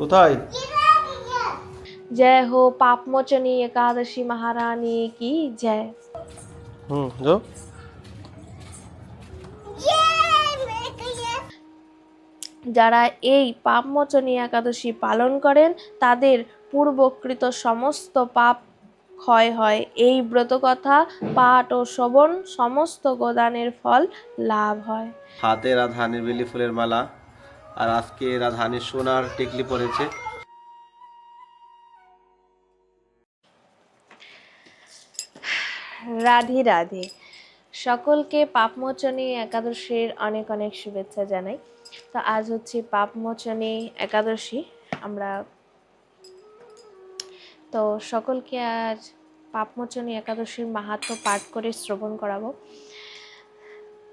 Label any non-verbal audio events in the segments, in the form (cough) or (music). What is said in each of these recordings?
কোথায়? জয় হো পাপমোচনী একাদশী মহারানী কি জয়। হুম যাও যারা এই পাপমোচনী একাদশী পালন করেন তাদের পূর্বকৃত সমস্ত পাপ ক্ষয় হয়। এই ব্রত কথা পাঠ ও শ্রবণ সমস্ত গোদানের ফল লাভ হয়। হাতে রাধা নির্বিলি ফুলের মালা আর আজকে রাধানি সোনার টিকলি পরেছে। রাধে রাধে। সকলকে পাপমোচনী একাদশীর অনেক অনেক শুভেচ্ছা জানাই। তো আজ হচ্ছে পাপমোচনী একাদশী, আমরা তো সকলকে আজ পাপমোচনী একাদশীর মাহাত্ম পাঠ করে শ্রবণ করাবো।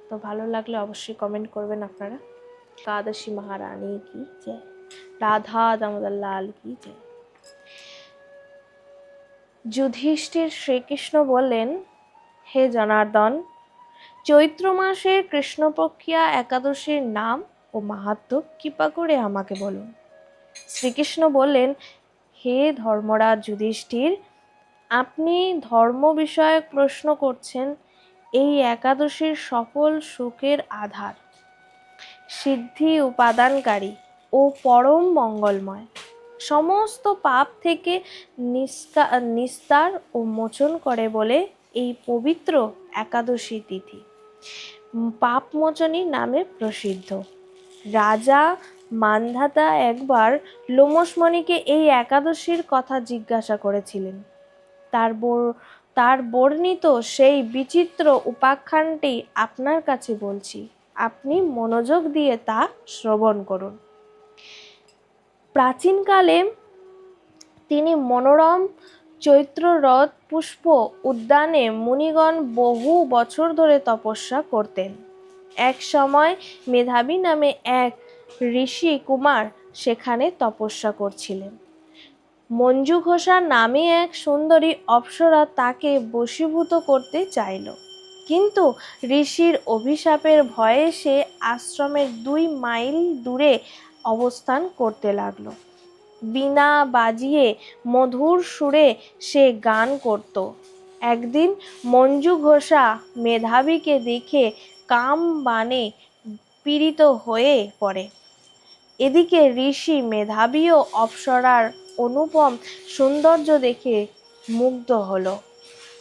তো ভালো লাগলে অবশ্যই কমেন্ট করবেন আপনারা। একাদশী মহারানী কি জয় রাধা দামোদর লাল কি জয় যুধিষ্ঠির শ্রীকৃষ্ণ বললেন হে জনার্দন, চৈত্র মাসের কৃষ্ণপক্ষিয়া একাদশীর নাম ও মাহাত্ম কৃপা করে আমাকে বলুন। শ্রীকৃষ্ণ বললেন, হে ধর্মরাজ যুধিষ্ঠির, আপনি ধর্ম বিষয়ক প্রশ্ন করছেন, এই একাদশীর সকল সুখের আধার। সিদ্ধি উপাদানকারী ও পরম মঙ্গলময়। সমস্ত পাপ থেকে নিস্তা- নিস্তার ও মোচন করে বলে এই পবিত্র একাদশী তিথি। পাপমোচনী নামে প্রসিদ্ধ। রাজা মান্ধাতা একবার লোমসমণিকে এই একাদশীর কথা জিজ্ঞাসা করেছিলেন। তার বর- তার বর্ণিত সেই বিচিত্র উপাখ্যানটি আপনার কাছে বলছি। আপনি মনোযোগ দিয়ে তা শ্রবণ করুন। প্রাচীনকালে তিনি মনোরম চৈত্র রথ পুষ্প উদ্যানে মুনিগণ বহু বছর ধরে তপস্যা করতেন। এক সময় মেধাবী নামে এক ঋষি কুমার সেখানে তপস্যা করছিলেন। মঞ্জু ঘোষা নামে এক সুন্দরী অপ্সরা তাকে বশীভূত করতে চাইল। কিন্তু ঋষির অভিশাপের ভয়ে সে আশ্রমের দুই মাইল দূরে অবস্থান করতে লাগল। বীণা বাজিয়ে মধুর সুরে সে গান করত। একদিন মঞ্জু ঘোষা মেধাবীকে দেখে কাম বানে পীড়িত হয়ে পড়ে। এদিকে ঋষি মেধাবী অপ্সরার অনুপম সৌন্দর্য দেখে মুগ্ধ হলো।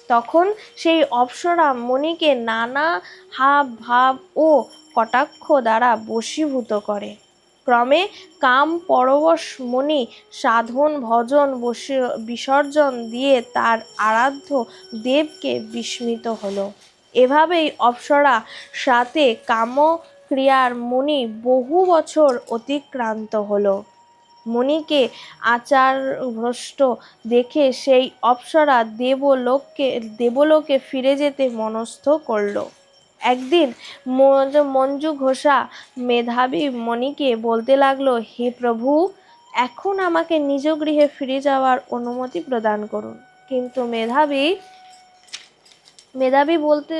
তখন সেই অপ্সরা মণিকে নানা হাব ভাব ও কটাক্ষ দ্বারা বশীভূত করে। ক্রমে কাম পরবশ মণি সাধন, ভজন বসি- বিসর্জন দিয়ে তার আরাধ্য দেবকে বিস্মিত হলো। এভাবেই অপ্সরা সাথে কাম ক্রিয়ার মুনি বহু বছর অতিক্রান্ত হলো। মুনিকে আচার ভ্রষ্ট দেখে সেই অপ্সরা দেবলোককে, দেবলোকে ফিরে যেতে মনস্থ করল। একদিন মঞ্জু ঘোষা মেধাবী মণিকে বলতে লাগল, হে প্রভু, এখন আমাকে নিজ গৃহে ফিরে যাওয়ার অনুমতি প্রদান করুন। কিন্তু মেধাবী মেধাবী বলতে,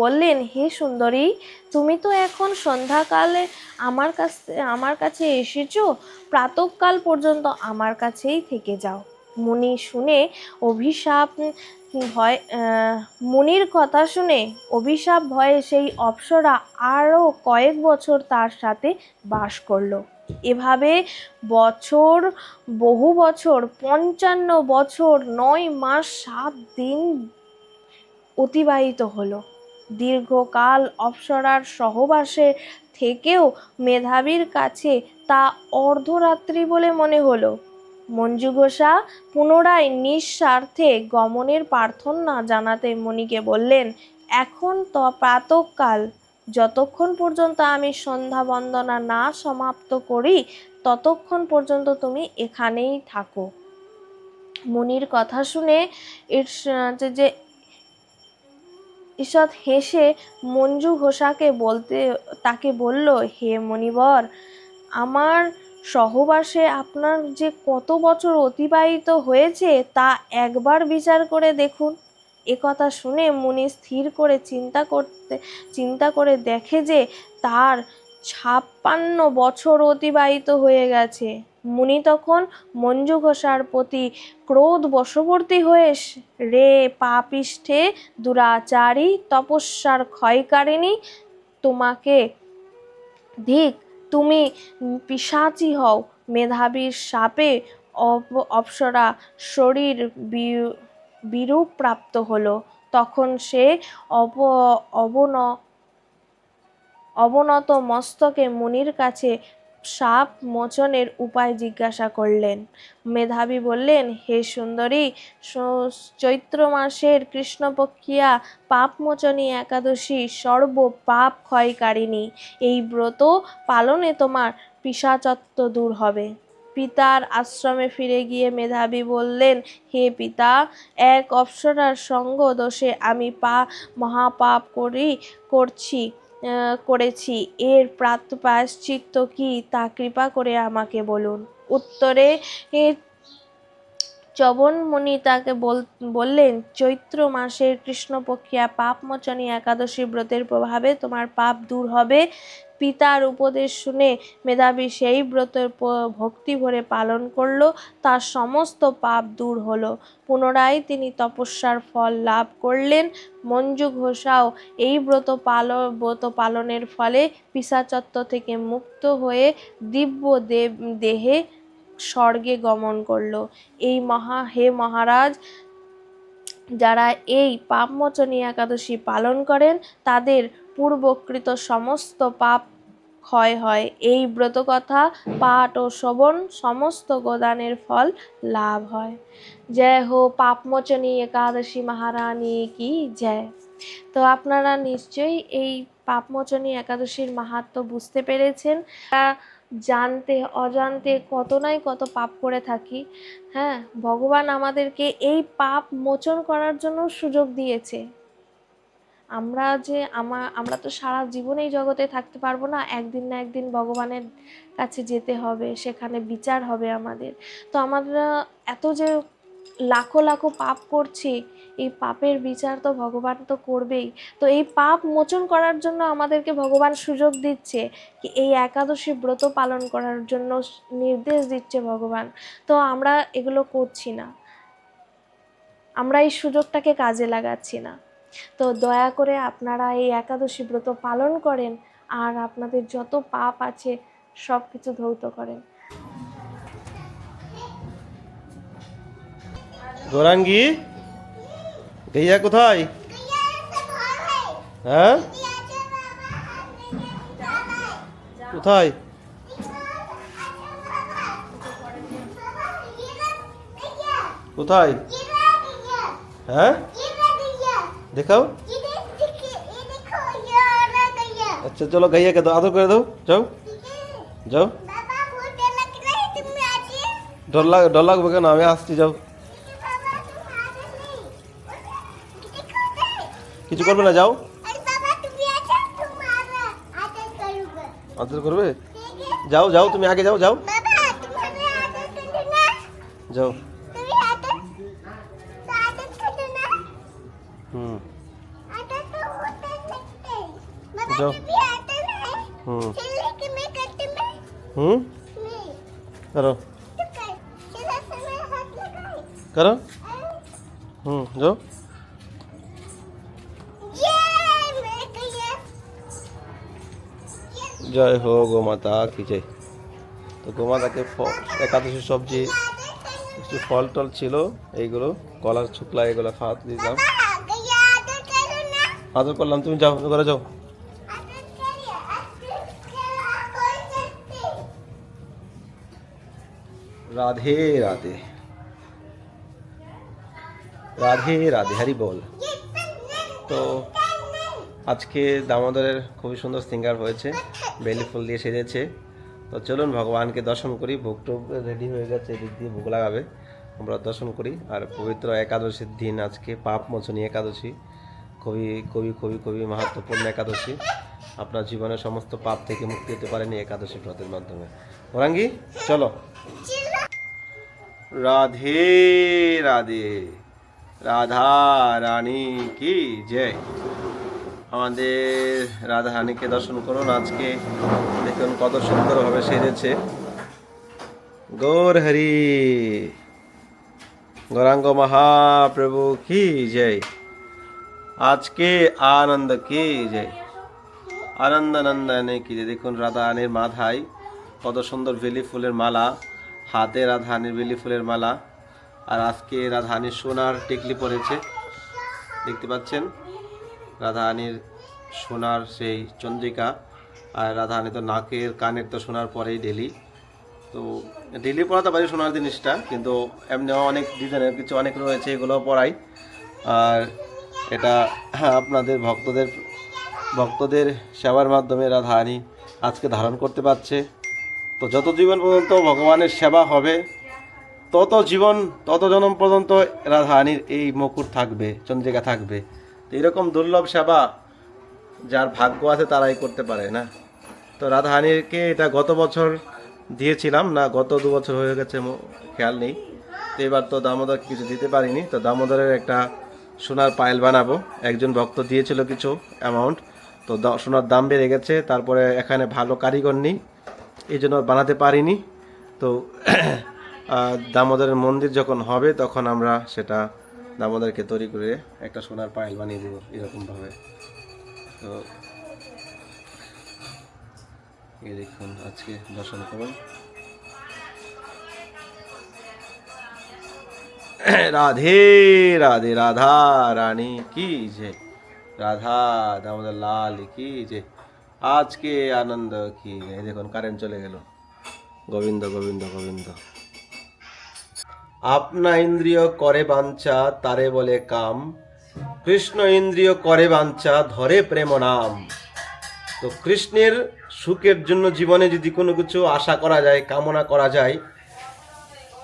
বললেন, হে সুন্দরী, তুমি তো এখন সন্ধ্যাকালে আমার কাছে আমার কাছে এসেছ, প্রাতকাল পর্যন্ত আমার কাছেই থেকে যাও। মুনি শুনে অভিশাপ ভয় মুনির কথা শুনে অভিশাপ ভয়ে সেই অপ্সরা আরও কয়েক বছর তার সাথে বাস করল। এভাবে বছর, বহু বছর, পঞ্চান্ন বছর, নয় মাস, সাত দিন অতিবাহিত হলো। দীর্ঘকাল অপ্সরার সহবাসে থেকেও মেধাবীর কাছে তা অর্ধরাত্রি বলে মনে হলো। মঞ্জু ঘোষা পুনরায় নিঃস্বার্থে গমনের প্রার্থনা জানাতে মণিকে বললেন, এখন তো প্রাতকাল। যতক্ষণ পর্যন্ত আমি সন্ধ্যা বন্দনা না সমাপ্ত করি, ততক্ষণ পর্যন্ত তুমি এখানেই থাকো। মনির কথা শুনে যে- যে ঈষৎ হেসে মঞ্জু ঘোষাকে বলতে, তাকে বলল, হে মণিবর, আমার সহবাসে আপনার যে কত বছর অতিবাহিত হয়েছে তা একবার বিচার করে দেখুন। একথা শুনে মুনি স্থির করে চিন্তা করতে, চিন্তা করে দেখে যে তার ছাপ্পান্ন বছর অতিবাহিত হয়ে গেছে। মুনি তখন মঞ্জু ঘোষার প্রতি ক্রোধ বশবর্তী হয়ে রে পাপিষ্ঠে দুরাচারী, তপস্যার ক্ষয়কারিণী, তোমাকে ধিক, তুমি পিসাচি হও। মেধাবীর সাপে অপ- অপ্সরা শরীর বিরূপ প্রাপ্ত হলো। তখন সে অব অবন অবনত মস্তকে মুনির কাছে সাপ মোচনের উপায় জিজ্ঞাসা করলেন। মেধাবী বললেন, হে সুন্দরী চৈত্র মাসের কৃষ্ণপক্ষিয়া পাপমোচনী একাদশী সর্ব পাপ ক্ষয়কারিণী। এই ব্রত পালনে তোমার পিসাচত্ব দূর হবে। পিতার আশ্রমে ফিরে গিয়ে মেধাবী বললেন, হে পিতা, এক অপ্সরার সঙ্গ দোষে আমি পা মহাপাপ করি করছি। করেছি। এর প্রাত প্রায়শ্চিত্ত কি? তা কৃপা করে আমাকে বলুন। উত্তরে চবনমণি তাকে বল- বললেন, চৈত্র মাসের কৃষ্ণপক্ষিয়া পাপমোচনী একাদশী ব্রতের প্রভাবে তোমার পাপ দূর হবে। পিতার উপদেশ শুনে মেধাবী সেই ব্রতের ভক্তি ভরে পালন করল। তার সমস্ত পাপ দূর হলো। পুনরায় তিনি তপস্যার ফল লাভ করলেন। মঞ্জু ঘোষাও এই ব্রত পাল, ব্রত পালনের ফলে পিসাচত্ব থেকে মুক্ত হয়ে দিব্য দেব, দেহে স্বর্গে গমন করল। এই মহা, হে মহারাজ, যারা এই পাপমোচনী একাদশী পালন করেন, তাদের পূর্বকৃত সমস্ত পাপ ক্ষয় হয়। এই ব্রতকথা, পাঠ ও শ্রবণ সমস্ত গোদানের ফল লাভ হয়। জয় হো পাপমোচনী একাদশী মহারানী কি জয়। তো আপনারা নিশ্চয়ই এই পাপমোচনী একাদশীর মাহাত্ম্য বুঝতে পেরেছেন। জানতে, অজান্তে কত নাই কত পাপ করে থাকি। হ্যাঁ ভগবান আমাদেরকে এই পাপ মোচন করার জন্য সুযোগ দিয়েছে। আমরা যে আমা, আমরা তো সারা জীবন এই জগতে থাকতে পারব না, একদিন না একদিন ভগবানের কাছে যেতে হবে, সেখানে বিচার হবে আমাদের। তো আমরা এত যে লাখো লাখো পাপ করছি এই পাপের বিচার তো ভগবান তো করবেই। তো এই পাপ মোচন করার জন্য আমাদেরকে ভগবান সুযোগ দিচ্ছে কি এই একাদশী ব্রত পালন করার জন্য নির্দেশ দিচ্ছে ভগবান। তো আমরা এগুলো করছি না। আমরা এই সুযোগটাকে কাজে লাগাচ্ছি না। তো দয়া করে আপনারা এই একাদশী ব্রত পালন করেন আর আপনাদের যত পাপ আছে সব কিছু ধৌত করেন। গৌরাঙ্গি? গইয়া কোথায়? হ্যাঁ? কোথায়? কোথায়? হ্যাঁ? দেখাও। আচ্ছা চলো গাইয়াকে দাও আদর করে দাও। যাও। যাও। ডর লাগ ডর লাগবে কেন? আমি আসছি যাও। কিছু করবে না? যাও। আদর করবে। যাও যাও তুমি আগে যাও যাও। যাও। হুম। जाओ। হুম। হুম? করো। করো। হুম যাও। জয় হো গোমাতা কি জয়। তো গোমাতাকে একাদশী সবজি, কিছু ফল টল ছিল, এইগুলো, কলার শুকলা এগুলো খাওয়াতে দিলাম। আদর করলাম, তুমি যাও, ঘরে যাও। রাধে রাধে। রাধে রাধে, হরি বল। তো আজকে দামোদরের খুবই সুন্দর সিঙ্গার হয়েছে। বেলি ফুল দিয়ে সেজেছে। তো চলুন ভগবানকে দর্শন করি। ভোগ টোগ রেডি হয়ে গেছে, এদিক দিয়ে ভোগ লাগাবে। আমরা দর্শন করি। আর পবিত্র একাদশীর দিন আজকে পাপ মোচনী একাদশী। খুবই খুবই খুবই খুবই মাহাত্মপূর্ণ একাদশী। আপনার জীবনের সমস্ত পাপ থেকে মুক্তি হতে পারেন এই একাদশী ব্রতের মাধ্যমে। ওরাঙ্গি, চলো। রাধে রাধে। রাধা রানী কি জয়। আমাদের রাধা রানীকে দর্শন করুন। আজকে দেখুন কত সুন্দরভাবে সেজেছে। গৌর হরি। গৌরাঙ্গ মহাপ্রভু, কি জয়। আজকে আনন্দ, কি জয়। আনন্দ নন্দনে কি জয়। দেখুন রাধারানীর মাথায় কত সুন্দর বেলি ফুলের মালা। হাতে রাধারানীর বেলি ফুলের মালা। আর আজকে রাধারানীর সোনার টিকলি পরেছে। দেখতে পাচ্ছেন? রাধারানীর সোনার সেই চন্দ্রিকা, আর রাধারানী তো নাকের কানের তো সোনার পরেই ডেলি। তো ডেলি পড়াতে পারি সোনার জিনিসটা, কিন্তু এমনিও অনেক ডিজাইনের কিছু অনেক রয়েছে, এগুলো পড়াই। আর এটা আপনাদের ভক্তদের ভক্তদের সেবার মাধ্যমে রাধারানী আজকে ধারণ করতে পারছে। তো যত জীবন পর্যন্ত ভগবানের সেবা হবে, তত জীবন, তত জন্ম পর্যন্ত রাধারানীর এই মুকুট থাকবে, চন্দ্রিকা থাকবে। তো এরকম দুর্লভ সেবা যার ভাগ্য আছে তারাই করতে পারে, না? তো রাধারানীকে এটা গত বছর দিয়েছিলাম, না, গত দু বছর হয়ে গেছে খেয়াল নেই। তো এবার তো দামোদর কিছু দিতে পারিনি, তো দামোদরের একটা সোনার পায়েল বানাবো। একজন ভক্ত দিয়েছিল কিছু অ্যামাউন্ট তো সোনার দাম বেড়ে গেছে, তারপরে এখানে ভালো কারিগর নেই, এই জন্য বানাতে পারিনি। তো দামোদরের মন্দির যখন হবে, তখন আমরা সেটা দামোদরকে তৈরি করে একটা সোনার পায়েল বানিয়ে দেবো এরকমভাবে। তো এই দেখুন, আজকে দর্শন করুন। রাধে রাধে, রাধা রানী, কি যে? রাধা দামোদর লাল, কি যে? আজকে আনন্দ কি দেখুন কারেন্ট চলে গেল। গোবিন্দ গোবিন্দ গোবিন্দ। আপনা ইন্দ্রিয় করে বাঞ্ছা, তারে বলে কাম। কৃষ্ণ ইন্দ্রিয় করে বাঞ্ছা, ধরে প্রেম নাম। তো কৃষ্ণের সুখের জন্য জীবনে যদি কোনো কিছু আশা করা যায়, কামনা করা যায়,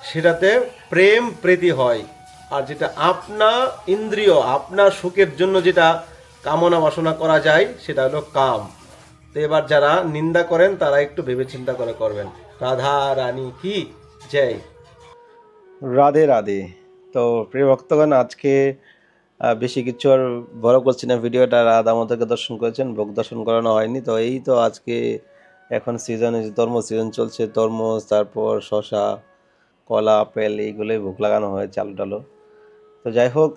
সেটাতে প্রেম প্রীতি হয়। আর যেটা আপনা ইন্দ্রিয় আপনার সুখের জন্য যেটা কামনা বাসনা করা যায়, সেটা হলো কাম। তো এবার যারা নিন্দা করেন, তারা একটু ভেবে চিন্তা করে করবেন। রাধা রানী কি? জয়। রাধে রাধে। তো প্রিয় ভক্তগণ, আজকে বেশি কিছু আর বড় করছি না। ভিডিওটা রাধা আমাদেরকে দর্শন করেছেন, ভোগ দর্শন করানো হয়নি। তো এই তো আজকে এখন সিজনে তরমুজ সিজন চলছে। তরমুজ তারপর শশা, কলা, আপেল, এইগুলোই ভোগ লাগানো হয়েছে আলু টালু তো যাই হোক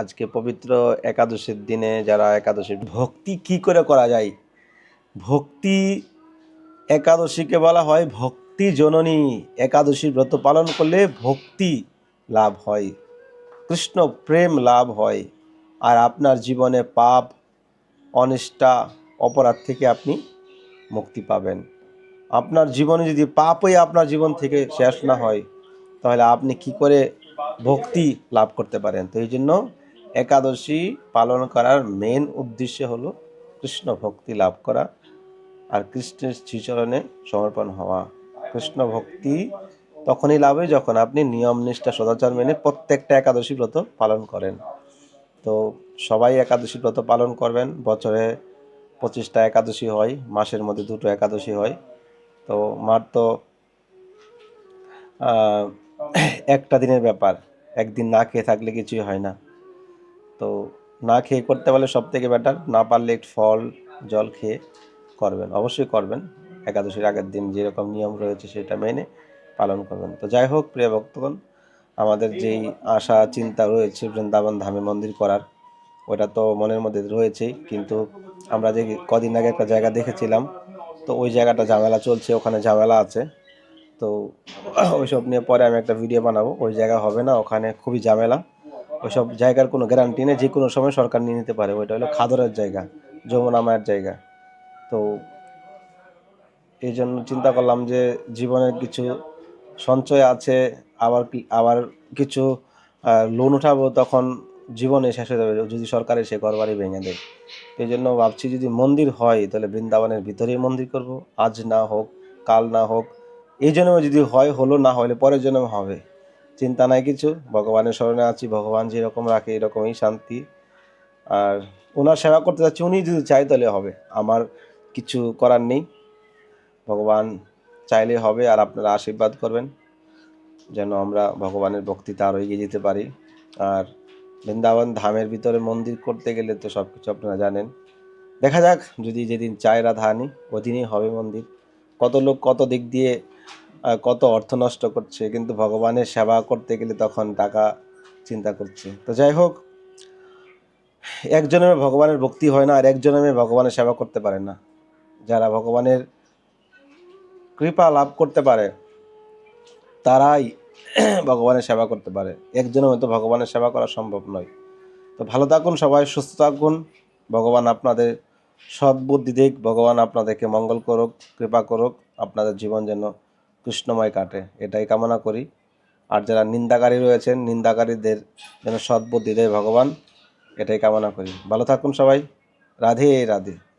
আজকে পবিত্র একাদশীর দিনে যারা একাদশীর ভক্তি কি করে করা যায়? ভক্তি একাদশীকে বলা হয় ভক্তি জননী একাদশী ব্রত পালন করলে ভক্তি লাভ হয়, কৃষ্ণ প্রেম লাভ হয়, আর আপনার জীবনে পাপ, অনিষ্ঠা, অপরাধ থেকে আপনি মুক্তি পাবেন। আপনার জীবনে যদি পাপই আপনার জীবন থেকে শেষ না হয়, তাহলে আপনি কি করে ভক্তি লাভ করতে পারেন? তো এই জন্য একাদশী পালন করার মেন উদ্দেশ্য হলো কৃষ্ণ ভক্তি লাভ করা, আর কৃষ্ণের শ্রীচরণে সমর্পণ হওয়া। কৃষ্ণ ভক্তি তখনই লাভ হয় যখন আপনি নিয়ম নিষ্ঠা সদাচার মেনে প্রত্যেকটা একাদশী ব্রত পালন করেন। তো সবাই একাদশী ব্রত পালন করবেন। বছরে পঁচিশটা একাদশী হয়, মাসের মধ্যে দুটো একাদশী হয়। তো মার তো একটা দিনের ব্যাপার, একদিন না খেয়ে থাকলে কিছুই হয় না। তো না খেয়ে করতে পারলে সব থেকে বেটার না পারলে একটু ফল, জল খেয়ে করবেন, অবশ্যই করবেন। একাদশীর আগের দিন যেরকম নিয়ম রয়েছে সেটা মেনে পালন করবেন। তো যাই হোক, প্রিয় ভক্তগণ, আমাদের যেই আশা, চিন্তা রয়েছে বৃন্দাবন ধামে মন্দির করার, ওটা তো মনের মধ্যে রয়েছেই, কিন্তু আমরা যে কদিন আগে একটা জায়গা দেখেছিলাম, তো ওই জায়গাটা ঝামেলা চলছে, ওখানে ঝামেলা আছে। তো ওইসব নিয়ে পরে আমি একটা ভিডিও বানাবো, ওই জায়গা হবে না, ওখানে খুবই ঝামেলা। ওইসব জায়গার কোনো গ্যারান্টি নেই, যে কোনো সময় সরকার নিয়ে নিতে পারে, ওইটা হলো খাদরের জায়গা, যমুনা মায়ের জায়গা। তো এই জন্য চিন্তা করলাম যে জীবনের কিছু সঞ্চয় আছে, আবার আবার কিছু লোন উঠাবো, তখন জীবনে শেষ হয়ে যাবে। যদি সরকারে সে ঘর বাড়ি ভেঙে দেয়। এই জন্য ভাবছি যদি মন্দির হয়, তাহলে বৃন্দাবনের ভিতরেই মন্দির করব। আজ না হোক, কাল না হোক, এই জন্যও যদি হয়, হলো না হলে পরের জন্য হবে। চিন্তা নাই কিছু, ভগবানের স্মরণে আছি, ভগবান যেরকম রাখে, এরকমই শান্তি। আর ওনার সেবা করতে যাচ্ছি উনি যদি চাই তাহলে হবে। আমার কিছু করার নেই। ভগবান চাইলে হবে আর আপনারা আশীর্বাদ করবেন, যেন আমরা ভগবানের ভক্তিতে আরও এগিয়ে যেতে পারি। আর বৃন্দাবন ধামের ভিতরে মন্দির করতে গেলে তো সব কিছু আপনারা জানেন। দেখা যাক, যদি যেদিন চায় রাধাহানি ওদিনই হবে মন্দির। কত লোক কত দিক দিয়ে কত অর্থ নষ্ট করছে, কিন্তু ভগবানের সেবা করতে গেলে তখন টাকা চিন্তা করছে। তো যাই হোক, একজনের ভগবানের ভক্তি হয় না, আর একজনের ভগবানের সেবা করতে পারে না। যারা ভগবানের কৃপা লাভ করতে পারে, তারাই (clears throat) ভগবানের সেবা করতে পারে। একজনের মতো ভগবানের সেবা করা সম্ভব নয়। তো ভালো থাকুন সবাই, সুস্থ থাকুন। ভগবান আপনাদের সৎ বুদ্ধি দিক, ভগবান আপনাদেরকে মঙ্গল করুক, কৃপা করুক, আপনাদের জীবন যেন কৃষ্ণময় কাটে। এটাই কামনা করি। আর যারা নিন্দাকারী রয়েছেন, নিন্দাকারীদের যেন সৎ বুদ্ধি দেয় ভগবান, এটাই কামনা করি। ভালো থাকুন সবাই। রাধে রাধে।